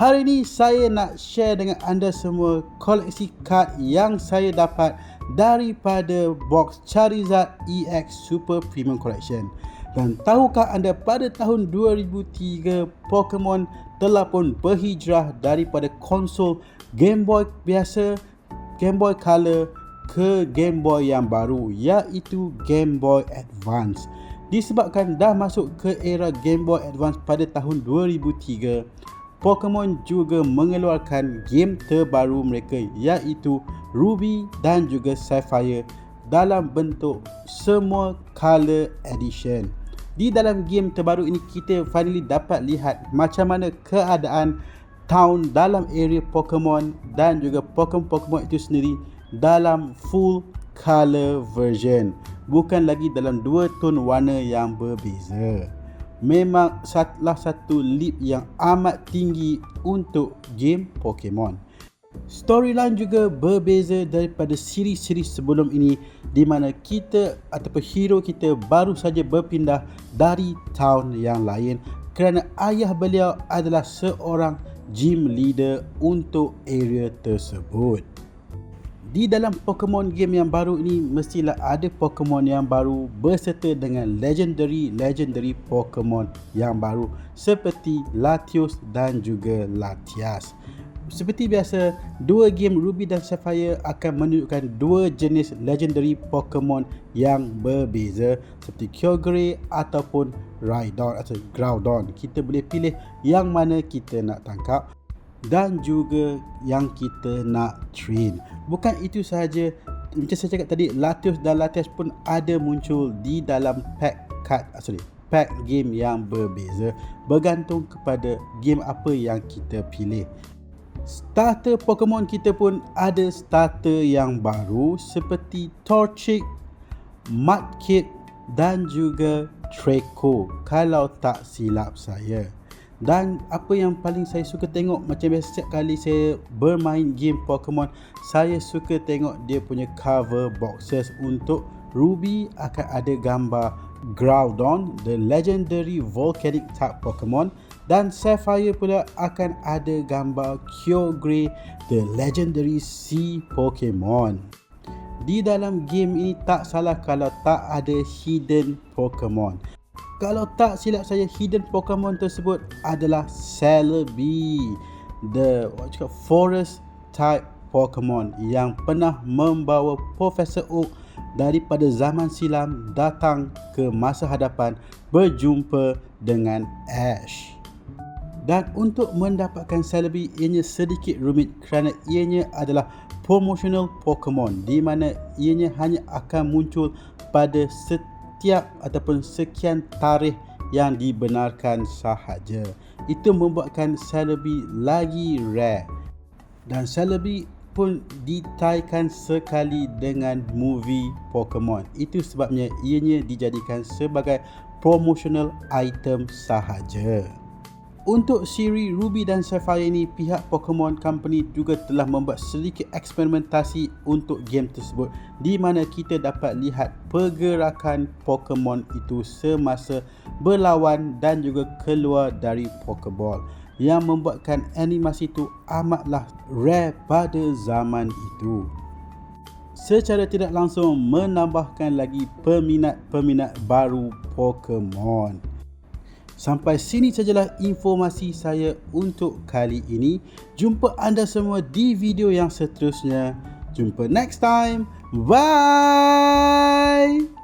Hari ini saya nak share dengan anda semua koleksi kad yang saya dapat daripada box Charizard EX Super Premium Collection. Dan tahukah anda pada tahun 2003 Pokemon telah pun berhijrah daripada konsol Game Boy biasa, Game Boy Color ke Game Boy yang baru iaitu Game Boy Advance. Disebabkan dah masuk ke era Game Boy Advance pada tahun 2003, Pokemon juga mengeluarkan game terbaru mereka iaitu Ruby dan juga Sapphire dalam bentuk semua color edition. Di dalam game terbaru ini kita finally dapat lihat macam mana keadaan town dalam area Pokemon dan juga Pokemon-Pokemon itu sendiri dalam full color version. Bukan lagi dalam dua tone warna yang berbeza memang salah satu leap yang amat tinggi untuk game Pokemon. Storyline juga berbeza daripada siri-siri sebelum ini di mana kita ataupun hero kita baru saja berpindah dari town yang lain kerana ayah beliau adalah seorang gym leader untuk area tersebut di dalam Pokemon game yang baru ini mestilah ada Pokemon yang baru berserta dengan legendary-legendary Pokemon yang baru seperti Latios dan juga Latias. Seperti biasa, dua game Ruby dan Sapphire akan menunjukkan dua jenis legendary Pokemon yang berbeza seperti Kyogre ataupun Rhydon atau Groudon. Kita boleh pilih yang mana kita nak tangkap dan juga yang kita nak train. Bukan itu sahaja, macam saya cakap tadi, Latios dan Latias pun ada muncul di dalam pack card, ah, sorry, pack game yang berbeza bergantung kepada game apa yang kita pilih. Starter Pokemon kita pun ada starter yang baru seperti Torchic, Mudkip dan juga Treecko kalau tak silap saya. Dan apa yang paling saya suka tengok macam biasa setiap kali saya bermain game Pokemon Saya suka tengok dia punya cover boxes untuk Ruby akan ada gambar Groudon, the legendary volcanic type Pokemon dan Sapphire pula akan ada gambar Kyogre, the legendary sea Pokemon. Di dalam game ini tak salah kalau tak ada hidden Pokemon kalau tak silap saya hidden Pokemon tersebut adalah Celebi the what call forest type Pokemon yang pernah membawa Professor Oak daripada zaman silam datang ke masa hadapan berjumpa dengan Ash. Dan untuk mendapatkan Celebi ianya sedikit rumit kerana ianya adalah promotional Pokemon di mana ianya hanya akan muncul pada setiap setiap ataupun sekian tarikh yang dibenarkan sahaja. Itu membuatkan Celebi lagi rare. Dan Celebi pun ditaikan sekali dengan movie Pokemon. Itu sebabnya ianya dijadikan sebagai promotional item sahaja. Untuk siri Ruby dan Sapphire ini, pihak Pokemon Company juga telah membuat sedikit eksperimentasi untuk game tersebut di mana kita dapat lihat pergerakan Pokemon itu semasa berlawan dan juga keluar dari Pokeball yang membuatkan animasi itu amatlah rare pada zaman itu. Secara tidak langsung menambahkan lagi peminat-peminat baru Pokemon. Sampai sini sajalah informasi saya untuk kali ini. Jumpa anda semua di video yang seterusnya. Jumpa next time. Bye.